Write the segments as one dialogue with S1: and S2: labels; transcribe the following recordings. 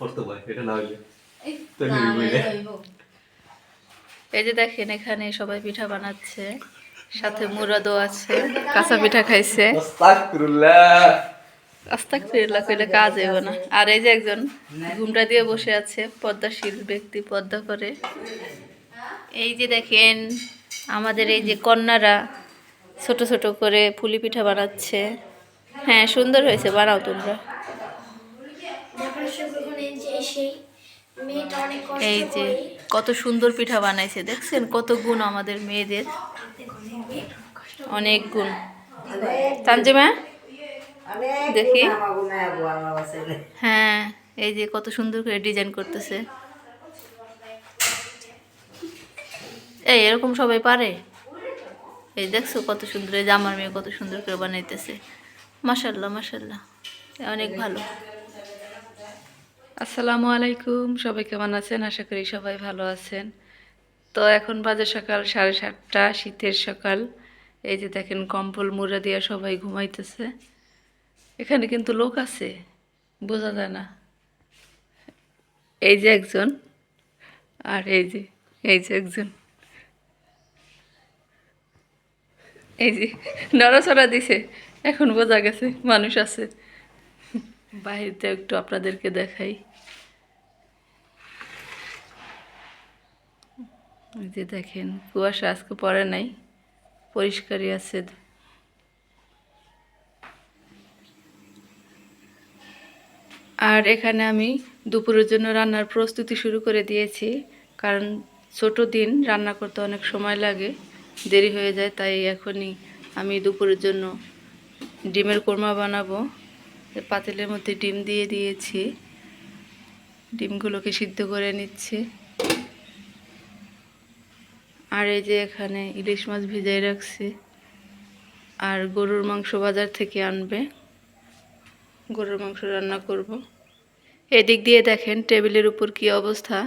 S1: পড়তে পারে এটা না হইলে।
S2: এই
S1: তো
S3: যে দেখেন এখানে সবাই পিঠা বানাচ্ছে সাথে মুরাদও আছে কাঁচা পিঠা খাইছে। আস্তাক ফিরলা কইলে কাজ হইব না। আর এই যে একজন ঘুমটা দিয়ে বসে আছে পদ্মাশীল ব্যক্তি পদ্মা করে এই যে দেখেন আমাদের এই যে কন্যারা ছোট ছোট করে পুলি পিঠা বানাচ্ছে। হ্যাঁ সুন্দর হয়েছে বানাও তোমরা।
S4: সেই মেয়েটা অনেক কষ্ট
S3: এই যে কত সুন্দর পিঠা বানাইছে দেখছেন? কত গুণ আমাদের মেয়েদের। অনেক গুণ। তানজিমা? দেখি। হ্যাঁ এই যে কত সুন্দর করে ডিজাইন করতেছে। এই এরকম সবাই পারে? এই দেখছ কত সুন্দর এই যে আমার মেয়ে কত সুন্দর করে বানাইতেছে। মাসাল্লাহ মাসাল্লাহ অনেক ভালো। আসসালামু আলাইকুম, সবাই কেমন আছেন? আশা করি সবাই ভালো আছেন। তো এখন বাজে সকাল, সাড়ে সাতটা, শীতের সকাল। এই যে দেখেন, কম্বল মুড়া দিয়ে সবাই ঘুমাইতেছে। এখানে কিন্তু লোক আছে, বোঝা যায় না। এই যে একজন, আর এই যে এই যে একজন। এই যে, নড়াচড়া দিছে, এখন বোঝা গেছে মানুষ আছে। বাহিরতে একটু আপনাদেরকে দেখাই এই যে দেখেন, কুয়াশা আজকে পড়ে নাই, পরিষ্কারই আছে। আর এখানে আমি দুপুরের জন্য রান্নার প্রস্তুতি শুরু করে দিয়েছি, কারণ ছোট দিন, রান্না করতে অনেক সময় লাগে, দেরি হয়ে যায়, তাই এখনই আমি দুপুরের জন্য ডিমের কোরমা বানাবো। পাতিলের মধ্যে ডিম দিয়ে দিয়েছি, ডিমগুলোকে সিদ্ধ করে নিচ্ছি। আর এই যে এখানে ইলিশ মাছ ভিজাই রাখছি। আর গরুর মাংস বাজার থেকে আনবে। গরুর মাংস রান্না করব। এদিক দিয়ে দেখেন টেবিলের উপর কি অবস্থা।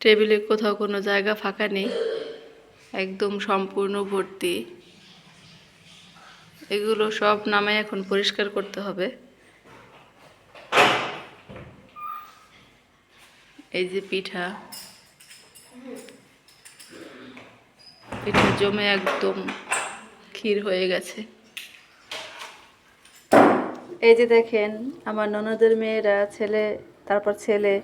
S3: টেবিলে কোথাও কোনো জায়গা ফাঁকা নেই। একদম সম্পূর্ণ ভর্তি। এগুলো সব নামে এখন পরিষ্কার করতে হবে। এই যে পিঠা। পিঠা জমে একদম ক্ষীর হয়ে গেছে। এই যে দেখেন আমার ননদের মেয়েরা ছেলে তারপর ছেলে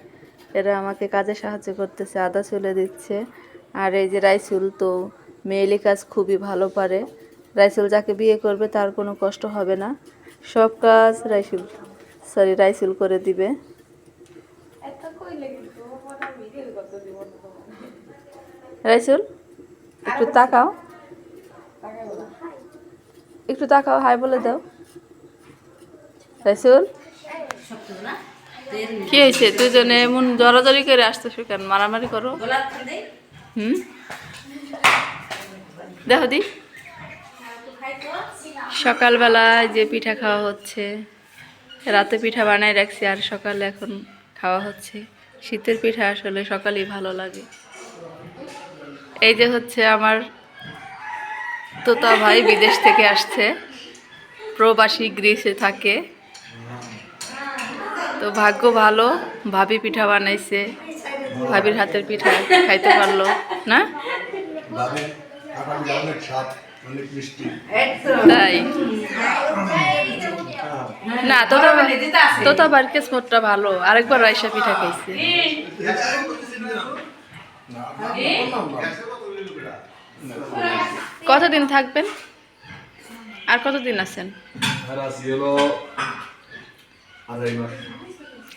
S3: এরা আমাকে কাজে সাহায্য করতেছে আদা চলে দিচ্ছে। আর এই যে রাইসুল তো মেয়েলি কাজ খুবই ভালো পারে। রাইসুল যাকে বিয়ে করবে তার কোনো কষ্ট হবে না। সব কাজ রাইসুল সরি রাইসুল করে দিবে। রাইসুল? একটু তাকাও। একটু তাকাও, হাই বলে দাও। রাইসুল? কি হয়েছে? দুজনে এমন জড়াজড়ি করে আসতেছো কেন? মারামারি করো। হুম? দেখো দি। সকালবেলায় যে পিঠা খাওয়া হচ্ছে, রাতে পিঠা বানাই রাখছি আর সকালে এখন খাওয়া হচ্ছে। শীতের পিঠা আসলে সকালেই ভালো লাগে। এই যে হচ্ছে আমার তোতা ভাই বিদেশ থেকে আসছে। প্রবাসী গ্রিসে থাকে। তো ভাগ্য ভালো ভাবি পিঠা বানাইছে। ভাবির হাতের পিঠা খাইতে পারল না? তাই? না তোতা তোতা বার কিসমতটা ভালো। আরেকবার রাইসা পিঠা খাইছে। কতদিন থাকবেন? আর কতদিন আছেন?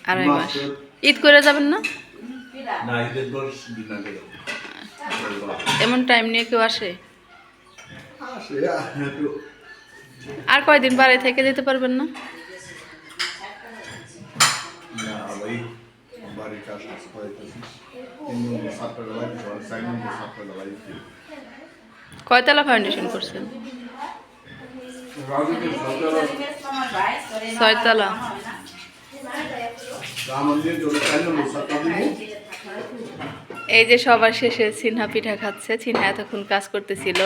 S1: আড়াই মাস।
S3: ঈদ করে যাবেন না। এমন টাইম নিয়ে কেউ আসে? আর কয়দিন বাড়ি থেকে যেতে পারবেন না?
S5: বাড়ির কাজ টাজ করাইতেছি তিন নম্বর সাতটা বেলায় চার নম্বর সাতটা বেলায়
S3: কয়তলা ফাউন্ডেশন করছেন? ছয়তলা। এই যে সবার শেষে সিনহা পিঠা খাচ্ছে সিনহা এতক্ষণ কাজ করতেছিল।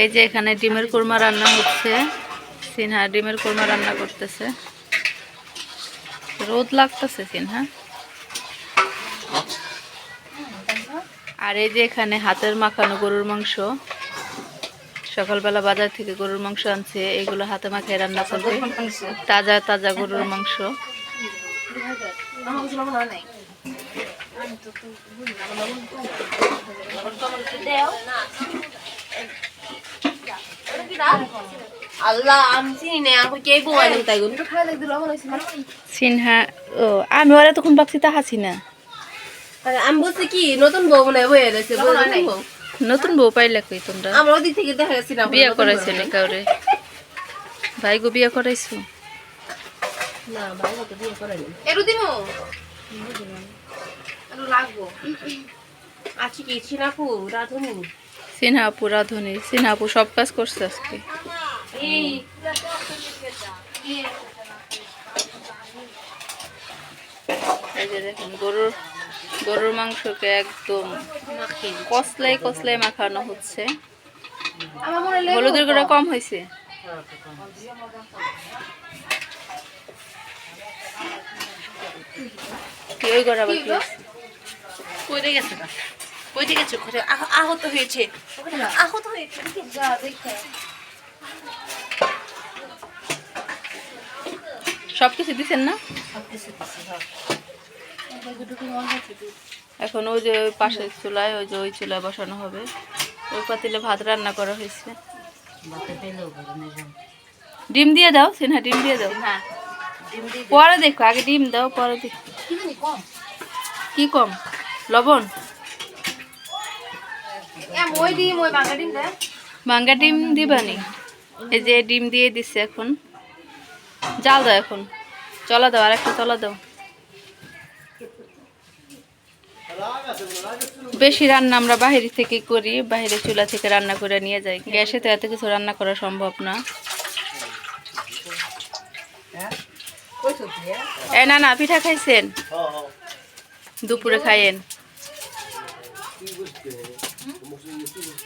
S3: এই যে এখানে ডিমের কোরমা রান্না হচ্ছে। সিনহা ডিমের কোরমা রান্না করতেছে। রোদ লাগতেছে সিনহা। আর এই যে এখানে হাতের মাখানো গরুর মাংস, সকালবেলা বাজার থেকে গরুর মাংস আনছে, এগুলো হাতে মাখিয়ে রান্না করবে। তাজা তাজা গরুর মাংস।
S2: আল্লাহ আমি চিনি না আমি কে বই না তাই গুলো
S3: সিনহা ও আমি ওরা তখন ভাবছি তা হাসি না।
S2: আমি বলছি কি নতুন বউ মনে বয়ে রয়েছে নতুন বউ।
S3: পাইলে কই তোমরা?
S2: আমরা ওদিক থেকে দেখা যাচ্ছি না
S3: বিয়ে করাইছে নি কাউরে ভাই গো বিয়ে করাইছো?
S2: না ভাই তো বিয়ে করেনি এরু দিমু? এরু লাগবো। আছি কি ছিনাপু রাধুনি?
S3: সিনহাপু রাধুনি সিনহাপু সব কাজ করছে আজকে।
S2: এই
S3: এই যে দেখেন গরুর গরুর মাংসকে একদম কসলাই কসলাই মাখানো হচ্ছে। হলুদের গুঁড়া কম হয়েছে। ওই গড়া বাকি
S2: গেছে কইতে গেছে আহত হয়েছে। আহত হয়েছে
S3: সব কিছু দিচ্ছেন না? এখন ওই যে ওই পাশের চুলায় ওই যে ওই চুলায় বসানো হবে। ওই পাতিলে ভাত রান্না করা হয়েছে। ডিম দিয়ে দাও সিনহা ডিম দিয়ে দাও। পরে দেখো আগে ডিম দাও পরে দেখো। কি কম? লবণ? ভাঙ্গা ডিম দিবানি। এই যে ডিম দিয়ে দিচ্ছে এখন। জাল দাও এখন। চলা দাও আর একটা চলা দাও। বেশি রান্না আমরা বাইরে থেকে করি বাইরে চুলা থেকে রান্না করে নিয়ে যাই। গ্যাসে তো এত কিছু রান্না করা সম্ভব না। এ না না পিঠা খাইছেন? দুপুরে খাইয়েন বাস্তি লাগে কি দরদ দেখো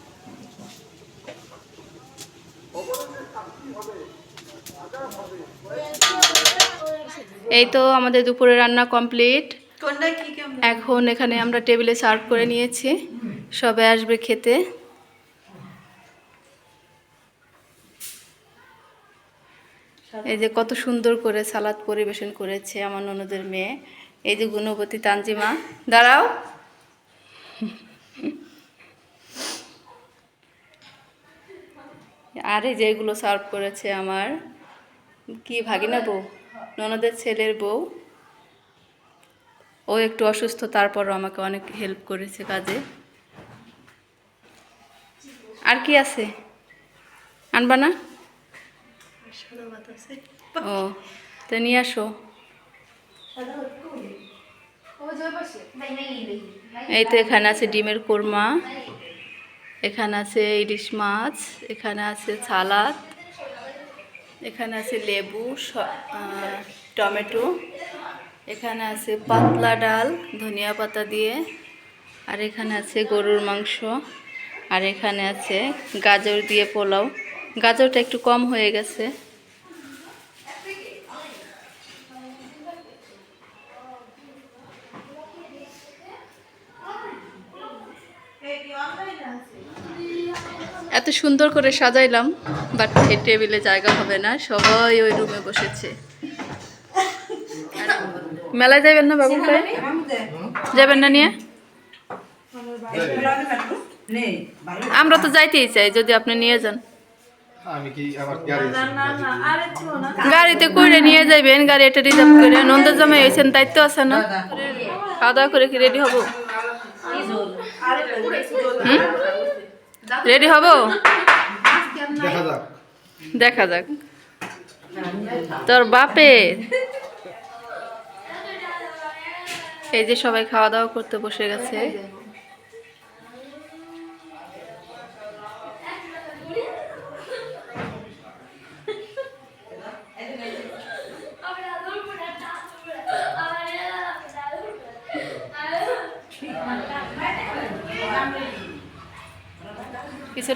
S3: এই তো আমাদের দুপুরে রান্না কমপ্লিট। এখন এখানে আমরা টেবিলে সার্ভ করে নিয়েছি। সবাই আসবে খেতে। এই যে কত সুন্দর করে সালাদ পরিবেশন করেছে আমার ননদের মেয়ে। এই যে গুণবতী তানজিমা। দাঁড়াও। আর এই যে এগুলো সার্ভ করেছে আমার। কি ভাগিনা বউ? ননদের ছেলের বউ। ও একটু অসুস্থ, তারপরও আমাকে অনেক হেল্প করেছে কাজে। আর কি আছে? আনবা না? ও, তো নিয়ে আসো। এই তো এখানে আছে ডিমের কোরমা। এখানে আছে ইলিশ মাছ, এখানে আছে সালাদ, এখানে আছে লেবু টমেটো, এখানে আছে পাতলা ডাল, ধনিয়া পাতা দিয়ে, আর এখানে আছে গরুর মাংস, আর এখানে আছে গাজর দিয়ে পোলাও। গাজরটা একটু কম হয়ে গেছে। এত সুন্দর করে সাজাইলাম বাট এই টেবিলে জায়গা হবে না সবাই ওই রুমে বসেছে। মেলায় যাবেন না বাবু ভাই? যাবেন না নিয়ে? আমরা তো যাইতেই চাই যদি আপনি নিয়ে যান। গাড়িতে করে নিয়ে যাবেন গাড়ি এটা রিজার্ভ করে। নন্দর জামাই হয়েছেন দায়িত্ব আছে না? খাওয়া দাওয়া করে কি রেডি হব? রেডি হব?
S5: দেখা যাক।
S3: দেখা যাক। তোর বাপের এই যে সবাই খাওয়া দাওয়া করতে বসে গেছে।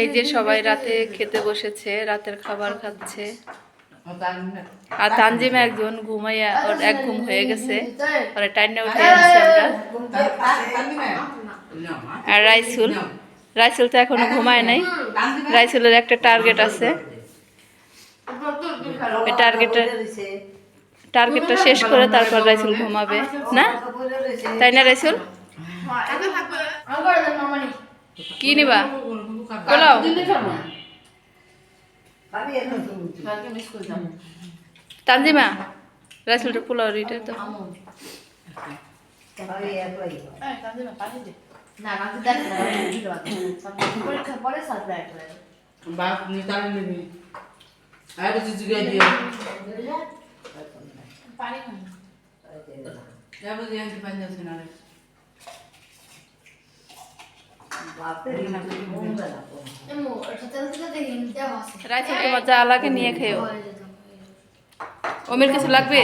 S3: এই যে সবাই রাতে খেতে বসেছে, রাতের খাবার খাচ্ছে। আর তানজিমা একজন ঘুমাইয়া, ওর এক ঘুম হয়ে গেছে। ওরা টাইনা উঠে আসছে আর রাইসুল রাইসুল তো এখনও ঘুমায় নাই। রাইসুলের একটা টার্গেট আছে। ওই টার্গেটটা টার্গেটটা শেষ করে তারপর রাইসুল ঘুমাবে। না? তাই না, রাইসুল? কি নিবা পোলাও তানজিমা রাইসুলটা পোলাও রিটা তো
S2: পরীক্ষা
S3: নিয়ে অমির কিছু লাগবে?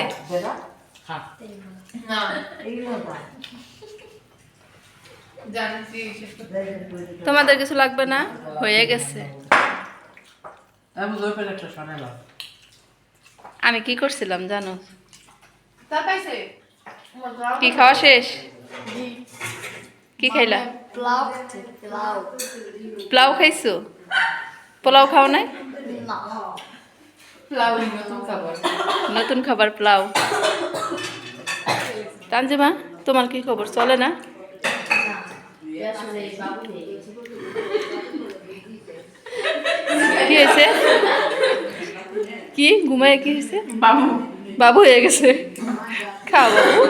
S3: তোমাদের কিছু লাগবে না? হয়ে গেছে।
S6: আমি
S3: কি করছিলাম জানো? কি খাওয়া শেষ? কি খাইলা?
S4: প্লাউ প্লাউ
S3: পোলাও খাইছো? পোলাও খাও নাই?
S2: নতুন খাবার।
S3: নতুন পোলাও তানজিমা তোমার কি খবর? চলে না? কি হয়েছে? কি? ঘুমায় কি হয়েছে?
S6: বাবু।
S3: বাবু হয়ে গেছে। খাও বাবু।